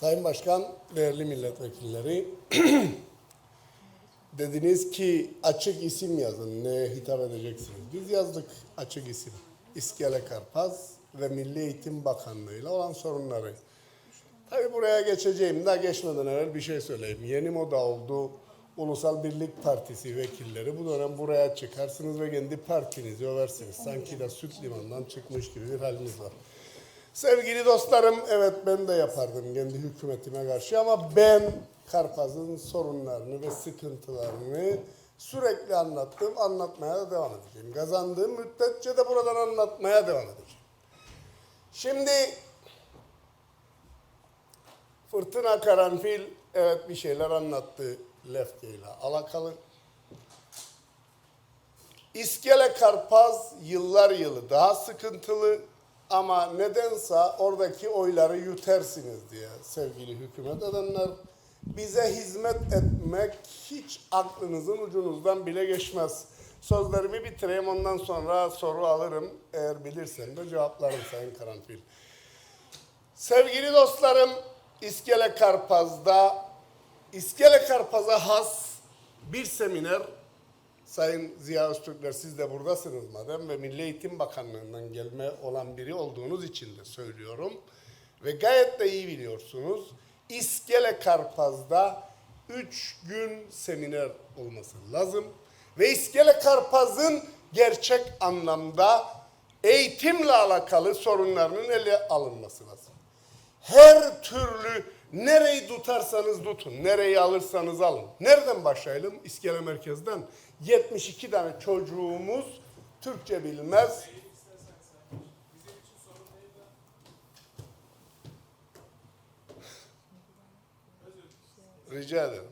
Sayın Başkan, değerli milletvekilleri, dediniz ki açık isim yazın, neye hitap edeceksiniz? Biz yazdık açık isim. İskele Karpaz ve Milli Eğitim Bakanlığı ile olan sorunları. Tabii buraya geçeceğim. Daha geçmeden evvel bir şey söyleyeyim. Yeni moda oldu. Ulusal Birlik Partisi vekilleri bu dönem buraya çıkarsınız ve kendi partinizi översiniz. Sanki de süt limandan çıkmış gibi bir haliniz var. Sevgili dostlarım, evet ben de yapardım kendi hükümetime karşı ama ben Karpaz'ın sorunlarını ve sıkıntılarını sürekli anlattım, anlatmaya da devam edeceğim. Kazandığım müddetçe de buradan anlatmaya devam edeceğim. Şimdi Fırtına Karanfil evet bir şeyler anlattı Lefke ile alakalı. İskele Karpaz yıllar yılı daha sıkıntılı ama nedense oradaki oyları yutersiniz diye sevgili hükümet edenler bize hizmet etmek hiç aklınızın ucunuzdan bile geçmez. Sözlerimi bitireyim ondan sonra soru alırım. Eğer bilirsen de cevaplarım Sayın Karanfil. Sevgili dostlarım, İskele Karpaz'da İskele Karpaz'a has bir seminer Sayın Ziya Öztürkler siz de buradasınız madem ve Milli Eğitim Bakanlığı'ndan gelme olan biri olduğunuz için de söylüyorum. Ve gayet de iyi biliyorsunuz. İskele Karpaz'da 3 gün seminer olması lazım. Ve İskele Karpaz'ın gerçek anlamda eğitimle alakalı sorunlarının ele alınması lazım. Her türlü nereyi tutarsanız tutun, nereyi alırsanız alın. Nereden başlayalım? İskele Merkez'den. 72 tane çocuğumuz Türkçe bilmez. Rica ederim.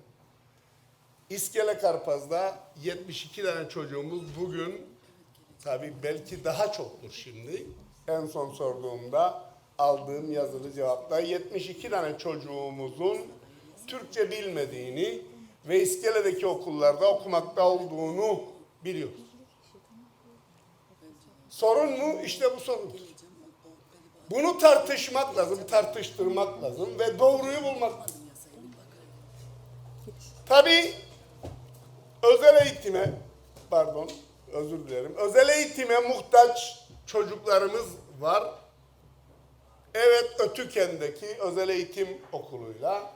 İskele Karpaz'da 72 tane çocuğumuz bugün tabii belki daha çoktur şimdi. En son sorduğumda aldığım yazılı cevapta 72 tane çocuğumuzun Türkçe bilmediğini ve İskele'deki okullarda okumakta olduğunu biliyoruz. Sorun mu? İşte bu sorundur. Bunu tartışmak lazım, tartıştırmak lazım ve doğruyu bulmak lazım. Tabii özel eğitime, pardon özür dilerim, özel eğitime muhtaç çocuklarımız var. Evet Ötüken'deki özel eğitim okuluyla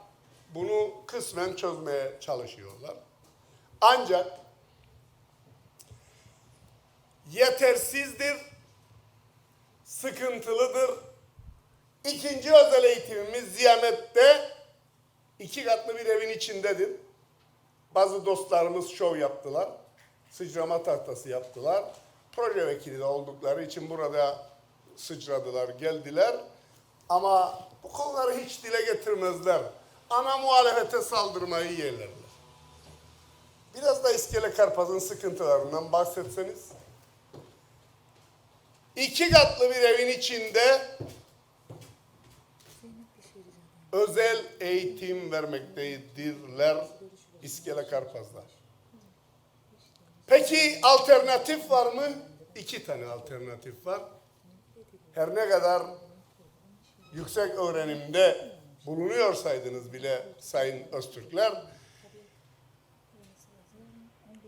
bunu kısmen çözmeye çalışıyorlar. Ancak yetersizdir, sıkıntılıdır. İkinci özel eğitimimiz Ziyamet'te iki katlı bir evin içindedir. Bazı dostlarımız şov yaptılar. Sıçrama tahtası yaptılar. Proje vekili de oldukları için burada sıçradılar, geldiler. Ama bu konuları hiç dile getirmezler. Ana muhalefete saldırmayı yerlerler. Biraz da İskele Karpaz'ın sıkıntılarından bahsetseniz. İki katlı bir evin içinde özel eğitim vermektedirler İskele Karpaz'da. Peki alternatif var mı? İki tane alternatif var. Her ne kadar yüksek öğrenimde bulunuyorsaydınız bile Sayın Öztürkler,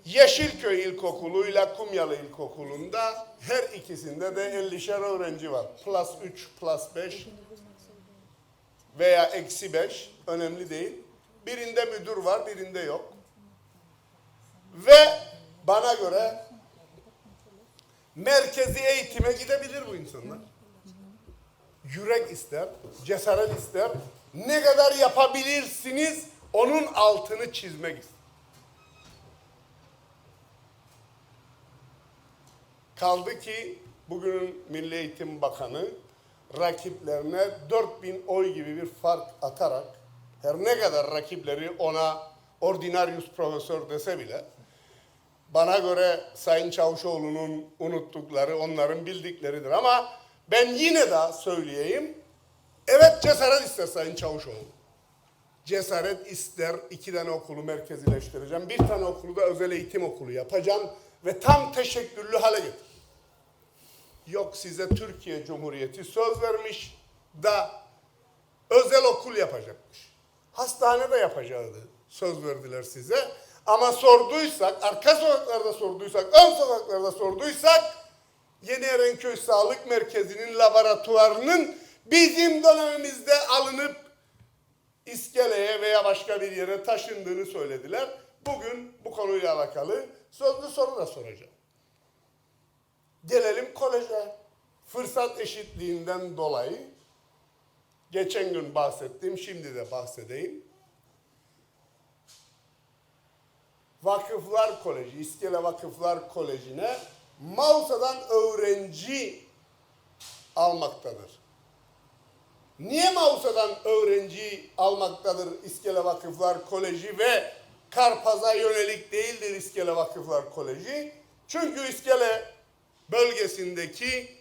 Yeşilköy İlkokulu ile Kumyalı İlkokulu'nda her ikisinde de 50'şer öğrenci var. Plus 3, plus 5 veya eksi 5 önemli değil. Birinde müdür var, birinde yok. Ve bana göre merkezi eğitime gidebilir bu insanlar. Yürek ister, cesaret ister. Ne kadar yapabilirsiniz onun altını çizmek ister. Kaldı ki bugünün Milli Eğitim Bakanı rakiplerine 4000 oy gibi bir fark atarak her ne kadar rakipleri ona ordinarius profesör dese bile bana göre Sayın Çavuşoğlu'nun unuttukları onların bildikleridir ama ben yine de söyleyeyim evet cesaret ister Sayın Çavuşoğlu. Cesaret ister iki tane okulu merkezileştireceğim. Bir tane okulu da özel eğitim okulu yapacağım ve tam teşekküllü hale getir. Yok size Türkiye Cumhuriyeti söz vermiş da özel okul yapacakmış. Hastane de yapacaktı. Söz verdiler size. Ama sorduysak, arka sokaklarda sorduysak, ön sokaklarda sorduysak Yeni Erenköy Sağlık Merkezi'nin laboratuvarının bizim dönemimizde alınıp iskeleye veya başka bir yere taşındığını söylediler. Bugün bu konuyla alakalı sözlü soru da soracağım. Gelelim koleje. Fırsat eşitliğinden dolayı geçen gün bahsettim, şimdi de bahsedeyim. Vakıflar Koleji, İskele Vakıflar Koleji'ne Mausa'dan öğrenci almaktadır. Niye Mausa'dan öğrenci almaktadır İskele Vakıflar Koleji ve Karpaz'a yönelik değildir İskele Vakıflar Koleji? Çünkü İskele bölgesindeki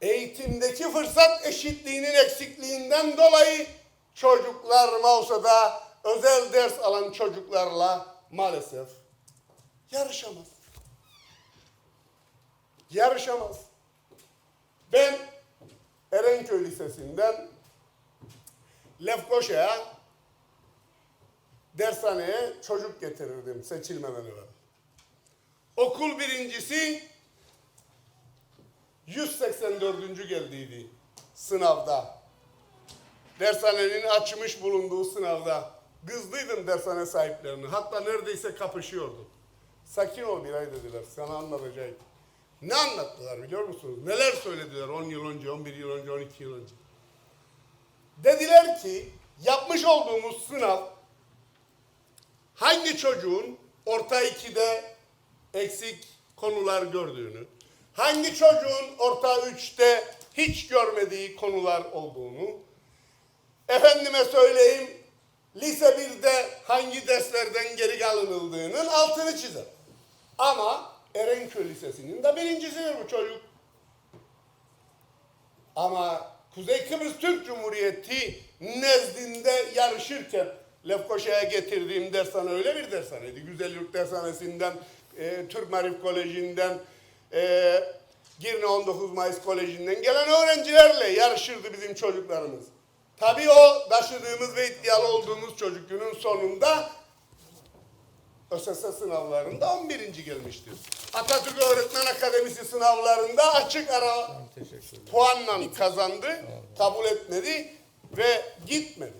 eğitimdeki fırsat eşitliğinin eksikliğinden dolayı çocuklar Mausa'da özel ders alan çocuklarla maalesef yarışamaz. Yarışamaz. Ben Erenköy Lisesi'nden Lefkoşa'ya dershaneye çocuk getirirdim seçilmeden evvel. Okul birincisi 184. geldiydi sınavda. Dershanenin açmış bulunduğu sınavda. Kızdıydım dershane sahiplerine. Hatta neredeyse kapışıyordum. Sakin ol bir ay dediler. Sana anlatacağım. Ne anlattılar biliyor musunuz? Neler söylediler 10 yıl önce, 11 yıl önce, 12 yıl önce. Dediler ki yapmış olduğumuz sınav hangi çocuğun orta 2'de eksik konular gördüğünü, hangi çocuğun orta 3'te hiç görmediği konular olduğunu, efendime söyleyeyim lise 1'de hangi derslerden geri kalınıldığının altını çizer. Ama Erenköy Lisesi'nin de birincisidir bu çocuk. Ama Kuzey Kıbrıs Türk Cumhuriyeti nezdinde yarışırken Lefkoşa'ya getirdiğim dershane öyle bir dershaneydi. Güzel Yurt Dershanesi'nden, e, Türk Marif Koleji'nden, e, Girne 19 Mayıs Koleji'nden gelen öğrencilerle yarışırdı bizim çocuklarımız. Tabii o taşıdığımız ve iddialı olduğumuz çocuk günün sonunda ÖSS sınavlarında 11. gelmiştir. Atatürk Öğretmen Akademisi sınavlarında açık ara puanla kazandı, kabul etmedi ve gitmedi.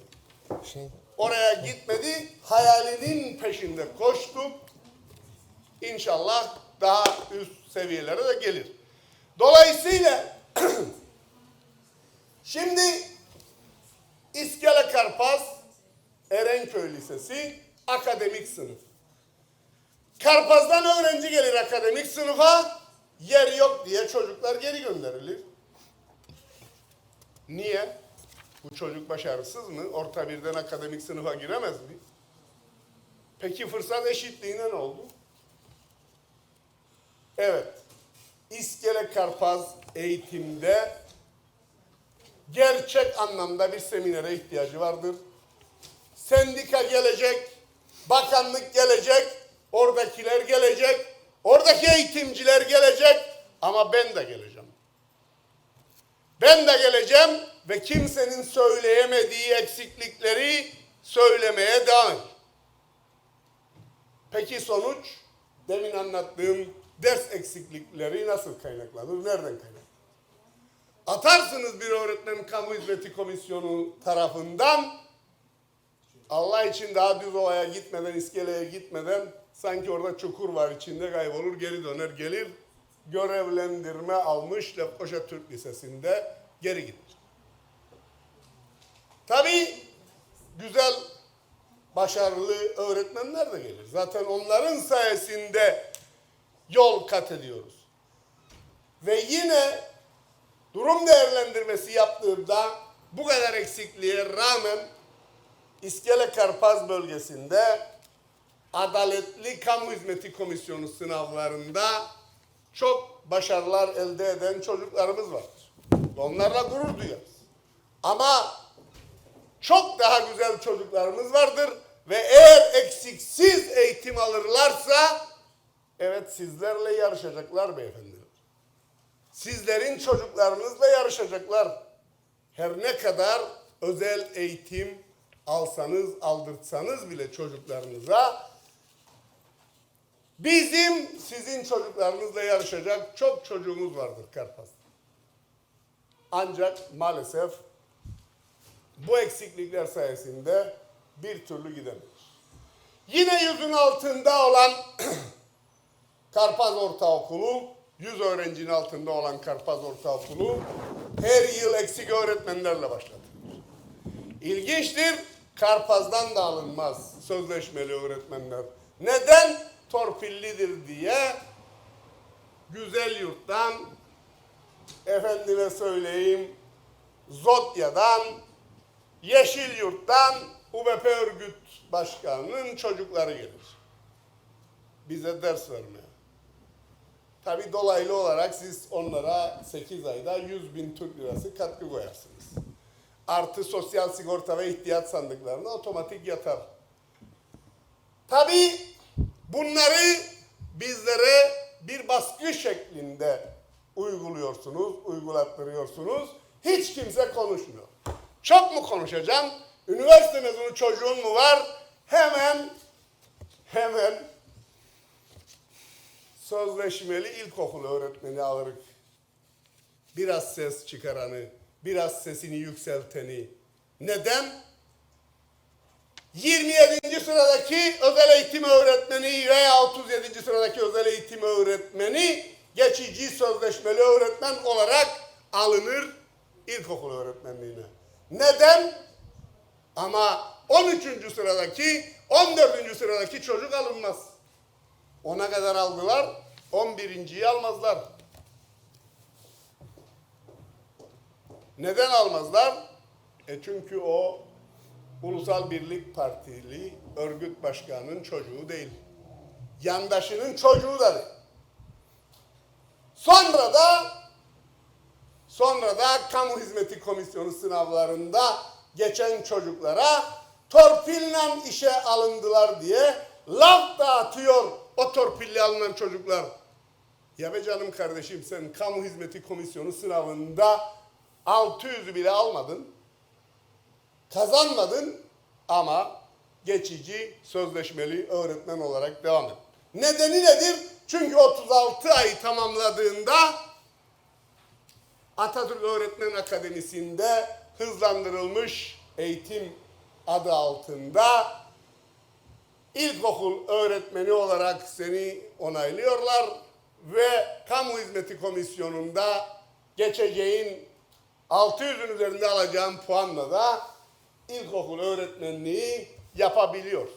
Şey, Oraya gitmedi, hayalinin peşinde koştu. İnşallah daha üst seviyelere de gelir. Dolayısıyla şimdi İskele Karpaz Erenköy Lisesi akademik sınıf. Karpaz'dan öğrenci gelir akademik sınıfa, yer yok diye çocuklar geri gönderilir. Niye? Bu çocuk başarısız mı? Orta birden akademik sınıfa giremez mi? Peki fırsat eşitliğine ne oldu? Evet. İskele Karpaz eğitimde gerçek anlamda bir seminere ihtiyacı vardır. Sendika gelecek, bakanlık gelecek, oradakiler gelecek, oradaki eğitimciler gelecek ama ben de geleceğim. Ben de geleceğim ve kimsenin söyleyemediği eksiklikleri söylemeye devam. Peki sonuç? Demin anlattığım ders eksiklikleri nasıl kaynaklanır? Nereden kaynaklanır? Atarsınız bir öğretmen kamu hizmeti komisyonu tarafından Allah için daha düz ovaya gitmeden, iskeleye gitmeden sanki orada çukur var içinde kaybolur, geri döner gelir. Görevlendirme almış Lefkoşa Türk Lisesi'nde geri gider. Tabii güzel, başarılı öğretmenler de gelir. Zaten onların sayesinde yol kat ediyoruz. Ve yine durum değerlendirmesi yaptığımda bu kadar eksikliğe rağmen İskele Karpaz bölgesinde Adaletli Kamu Hizmeti Komisyonu sınavlarında çok başarılar elde eden çocuklarımız vardır. Onlarla gurur duyarız. Ama çok daha güzel çocuklarımız vardır ve eğer eksiksiz eğitim alırlarsa evet sizlerle yarışacaklar beyefendiler. Sizlerin çocuklarınızla yarışacaklar. Her ne kadar özel eğitim alsanız, aldırtsanız bile çocuklarınıza bizim sizin çocuklarınızla yarışacak çok çocuğumuz vardır Karpaz'da. Ancak maalesef bu eksiklikler sayesinde bir türlü gidemedik. Yine yüzün altında olan Karpaz Ortaokulu, 100 öğrencinin altında olan Karpaz Ortaokulu her yıl eksik öğretmenlerle başladı. İlginçtir, Karpaz'dan da alınmaz sözleşmeli öğretmenler. Neden? Torpillidir diye güzel yurttan, efendime söyleyeyim, Zotya'dan, Yeşil Yurt'tan UBP örgüt başkanının çocukları gelir. Bize ders vermeye. Tabi dolaylı olarak siz onlara 8 ayda 100 bin Türk lirası katkı koyarsınız. Artı sosyal sigorta ve ihtiyaç sandıklarına otomatik yatar. Tabi bunları bizlere bir baskı şeklinde uyguluyorsunuz, uygulattırıyorsunuz. Hiç kimse konuşmuyor. Çok mu konuşacağım? Üniversite mezunu çocuğun mu var? Hemen, hemen sözleşmeli ilkokul öğretmeni alırız. Biraz ses çıkaranı, biraz sesini yükselteni. Neden? 27. sıradaki özel eğitim öğretmeni veya 37. sıradaki özel eğitim öğretmeni geçici sözleşmeli öğretmen olarak alınır ilkokul öğretmenliğine. Neden? Ama 13. sıradaki, 14. sıradaki çocuk alınmaz. Ona kadar aldılar, 11.yi almazlar. Neden almazlar? E çünkü o Ulusal Birlik Partili örgüt başkanının çocuğu değil. Yandaşının çocuğu da değil. Sonra da sonra da kamu hizmeti komisyonu sınavlarında geçen çocuklara torpille işe alındılar diye laf dağıtıyor o torpille alınan çocuklar. Ya be canım kardeşim sen kamu hizmeti komisyonu sınavında 600'ü bile almadın. Kazanmadın ama geçici sözleşmeli öğretmen olarak devam et. Nedeni nedir? Çünkü 36 ay tamamladığında Atatürk Öğretmen Akademisi'nde hızlandırılmış eğitim adı altında ilkokul öğretmeni olarak seni onaylıyorlar ve kamu hizmeti komisyonunda geçeceğin 600'ün üzerinde alacağın puanla da ilkokul öğretmenliği yapabiliyor.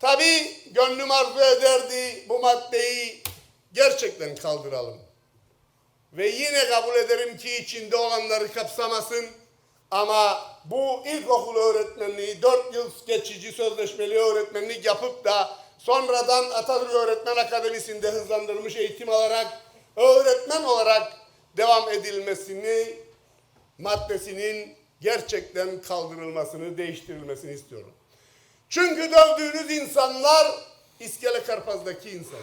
Tabii gönlüm arzu ederdi bu maddeyi gerçekten kaldıralım. Ve yine kabul ederim ki içinde olanları kapsamasın. Ama bu ilkokul öğretmenliği 4 yıl geçici sözleşmeli öğretmenlik yapıp da sonradan Atatürk Öğretmen Akademisi'nde hızlandırılmış eğitim alarak öğretmen olarak devam edilmesini maddesinin gerçekten kaldırılmasını, değiştirilmesini istiyorum. Çünkü dövdüğünüz insanlar İskele Karpaz'daki insanlar.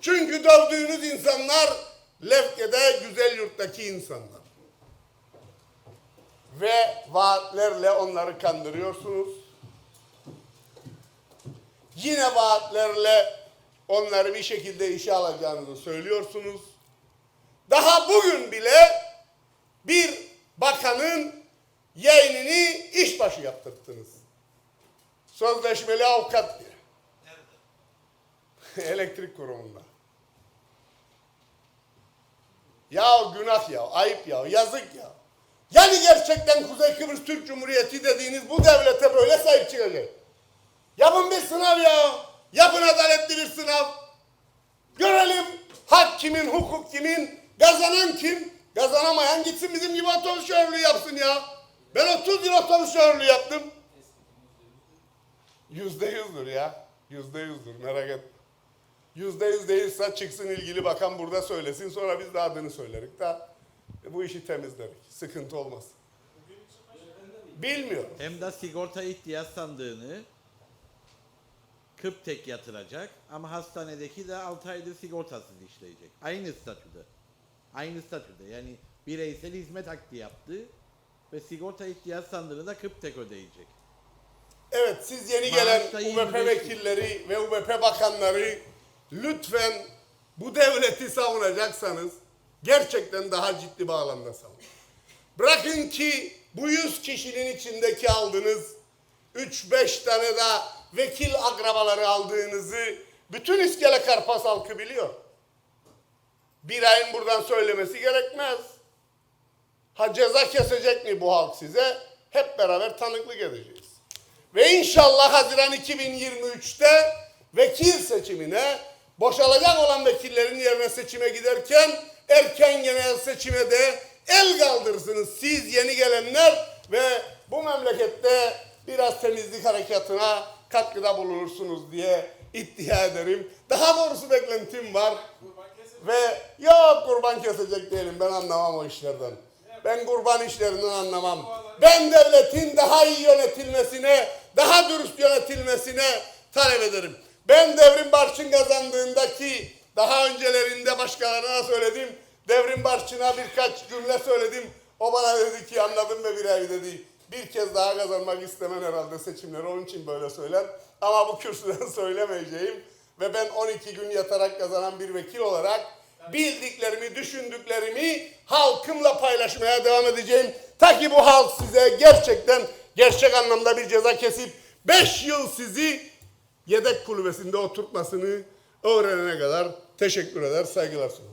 Çünkü dövdüğünüz insanlar Lefke'de güzel yurttaki insanlar. Ve vaatlerle onları kandırıyorsunuz. Yine vaatlerle onları bir şekilde işe alacağınızı söylüyorsunuz. Daha bugün bile bir bakanın yeğenini işbaşı yaptırttınız. Sözleşmeli avukat diye. Elektrik kurumunda. Ya günah ya, ayıp ya, yazık ya. Yani gerçekten Kuzey Kıbrıs Türk Cumhuriyeti dediğiniz bu devlete böyle sahip çıkacak. Yapın bir sınav ya. Yapın adaletli bir sınav. Görelim hak kimin, hukuk kimin, kazanan kim? Kazanamayan gitsin bizim gibi otobüs şoförlüğü yapsın ya. Ben 30 yıl otobüs şoförlüğü yaptım. Yüzde yüzdür ya. Yüzde yüzdür merak etme. Yüzde yüz değilse çıksın ilgili bakan burada söylesin sonra biz de adını söylerik da e, bu işi temizlerik. Sıkıntı olmaz. Bilmiyorum. Hem de sigorta ihtiyaç sandığını kıp tek yatıracak ama hastanedeki de 6 aydır sigortasız işleyecek. Aynı statüde. Aynı statüde yani bireysel hizmet hakkı yaptı. Ve sigorta ihtiyaç sandığını da Kıptek ödeyecek. Evet siz yeni gelen Maaşta UBP 25 bin. vekilleri ve UBP bakanları lütfen bu devleti savunacaksanız gerçekten daha ciddi bağlamda savunun. Bırakın ki bu 100 kişinin içindeki aldığınız 3-5 tane daha vekil akrabaları aldığınızı bütün İskele Karpas halkı biliyor. Bir ayın buradan söylemesi gerekmez. Ha ceza kesecek mi bu halk size? Hep beraber tanıklık edeceğiz. Ve inşallah Haziran 2023'te vekil seçimine boşalacak olan vekillerin yerine seçime giderken erken genel seçime de el kaldırsınız siz yeni gelenler ve bu memlekette biraz temizlik harekatına katkıda bulunursunuz diye iddia ederim. Daha doğrusu beklentim var. Ve yok kurban kesecek değilim ben anlamam o işlerden. Ben kurban işlerinden anlamam. Ben devletin daha iyi yönetilmesine, daha dürüst yönetilmesine talep ederim. Ben Devrim Barçın kazandığındaki daha öncelerinde başkalarına söyledim. Devrim Barçın'a birkaç cümle söyledim. O bana dedi ki anladım ve bir ay dedi. Bir kez daha kazanmak istemen herhalde seçimleri onun için böyle söyler. Ama bu kürsüden söylemeyeceğim. Ve ben 12 gün yatarak kazanan bir vekil olarak bildiklerimi, düşündüklerimi halkımla paylaşmaya devam edeceğim. Ta ki bu halk size gerçekten gerçek anlamda bir ceza kesip 5 yıl sizi yedek kulübesinde oturtmasını öğrenene kadar teşekkür eder, saygılar sunarım.